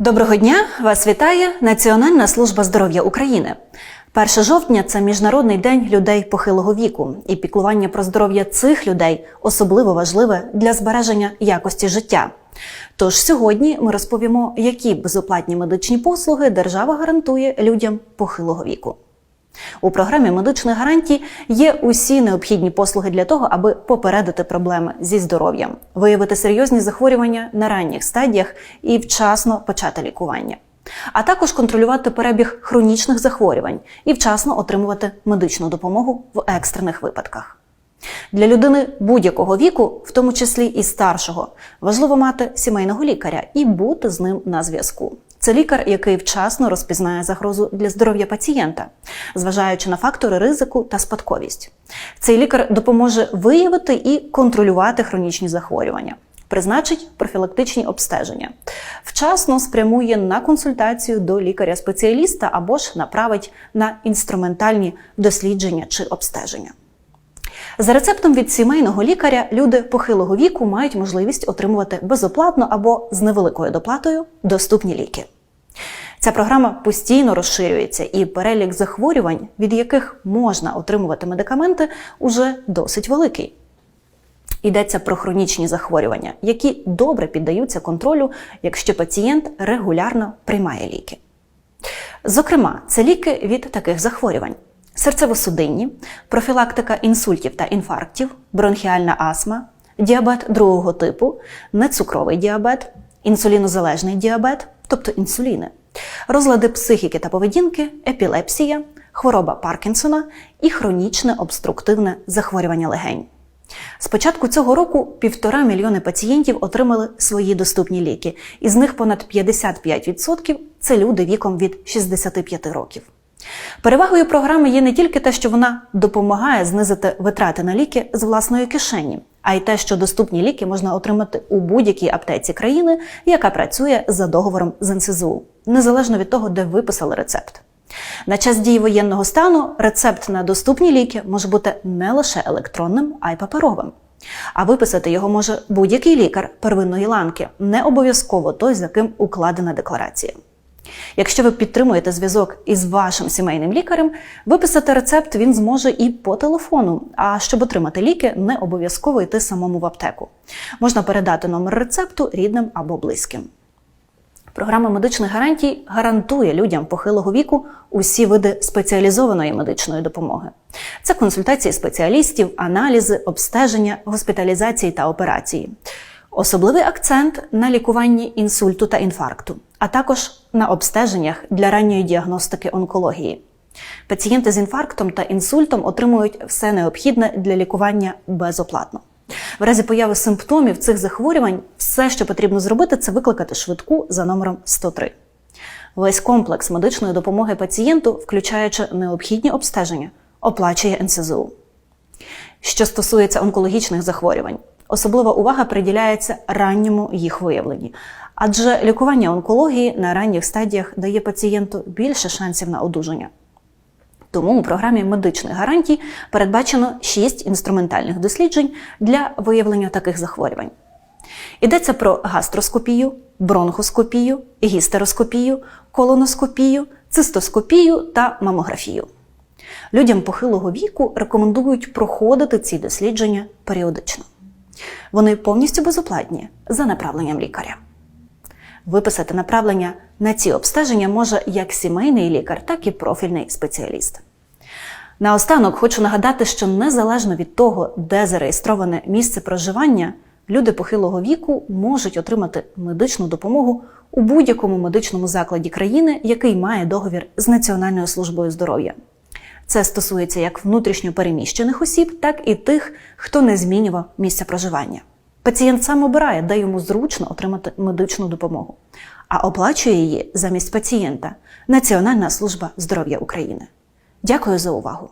Доброго дня! Вас вітає Національна служба здоров'я України. 1 жовтня це міжнародний день людей похилого віку, і піклування про здоров'я цих людей особливо важливе для збереження якості життя. Тож сьогодні ми розповімо, які безоплатні медичні послуги держава гарантує людям похилого віку. У програмі медичних гарантій є усі необхідні послуги для того, аби попередити проблеми зі здоров'ям, виявити серйозні захворювання на ранніх стадіях і вчасно почати лікування, а також контролювати перебіг хронічних захворювань і вчасно отримувати медичну допомогу в екстрених випадках. Для людини будь-якого віку, в тому числі і старшого, важливо мати сімейного лікаря і бути з ним на зв'язку. Це лікар, який вчасно розпізнає загрозу для здоров'я пацієнта, зважаючи на фактори ризику та спадковість. Цей лікар допоможе виявити і контролювати хронічні захворювання, призначить профілактичні обстеження, вчасно спрямує на консультацію до лікаря-спеціаліста або ж направить на інструментальні дослідження чи обстеження. За рецептом від сімейного лікаря люди похилого віку мають можливість отримувати безоплатно або з невеликою доплатою доступні ліки. Ця програма постійно розширюється, і перелік захворювань, від яких можна отримувати медикаменти, уже досить великий. Йдеться про хронічні захворювання, які добре піддаються контролю, якщо пацієнт регулярно приймає ліки. Зокрема, це ліки від таких захворювань: серцево-судинні, профілактика інсультів та інфарктів, бронхіальна астма, діабет другого типу, нецукровий діабет, інсулінозалежний діабет, тобто інсуліни, розлади психіки та поведінки, епілепсія, хвороба Паркінсона і хронічне обструктивне захворювання легень. З початку цього року півтора мільйони пацієнтів отримали свої доступні ліки, із них понад 55% це люди віком від 65 років. Перевагою програми є не тільки те, що вона допомагає знизити витрати на ліки з власної кишені, а й те, що доступні ліки можна отримати у будь-якій аптеці країни, яка працює за договором з НСЗУ, незалежно від того, де виписали рецепт. На час дії воєнного стану рецепт на доступні ліки може бути не лише електронним, а й паперовим. А виписати його може будь-який лікар первинної ланки, не обов'язково той, за ким укладена декларація. Якщо ви підтримуєте зв'язок із вашим сімейним лікарем, виписати рецепт він зможе і по телефону. А щоб отримати ліки, не обов'язково йти самому в аптеку. Можна передати номер рецепту рідним або близьким. Програма медичних гарантій гарантує людям похилого віку усі види спеціалізованої медичної допомоги. Це консультації спеціалістів, аналізи, обстеження, госпіталізації та операції. Особливий акцент на лікуванні інсульту та інфаркту, а також на обстеженнях для ранньої діагностики онкології. Пацієнти з інфарктом та інсультом отримують все необхідне для лікування безоплатно. В разі появи симптомів цих захворювань все, що потрібно зробити, це викликати швидку за номером 103. Весь комплекс медичної допомоги пацієнту, включаючи необхідні обстеження, оплачує НСЗУ. Що стосується онкологічних захворювань, особлива увага приділяється ранньому їх виявленні, адже лікування онкології на ранніх стадіях дає пацієнту більше шансів на одужання. Тому у програмі медичних гарантій передбачено 6 інструментальних досліджень для виявлення таких захворювань. Йдеться про гастроскопію, бронхоскопію, гістероскопію, колоноскопію, цистоскопію та мамографію. Людям похилого віку рекомендують проходити ці дослідження періодично. Вони повністю безоплатні за направленням лікаря. Виписати направлення на ці обстеження може як сімейний лікар, так і профільний спеціаліст. Наостанок хочу нагадати, що незалежно від того, де зареєстроване місце проживання, люди похилого віку можуть отримати медичну допомогу у будь-якому медичному закладі країни, який має договір з Національною службою здоров'я. Це стосується як внутрішньо переміщених осіб, так і тих, хто не змінював місце проживання. Пацієнт сам обирає, де йому зручно отримати медичну допомогу, а оплачує її замість пацієнта Національна служба здоров'я України. Дякую за увагу!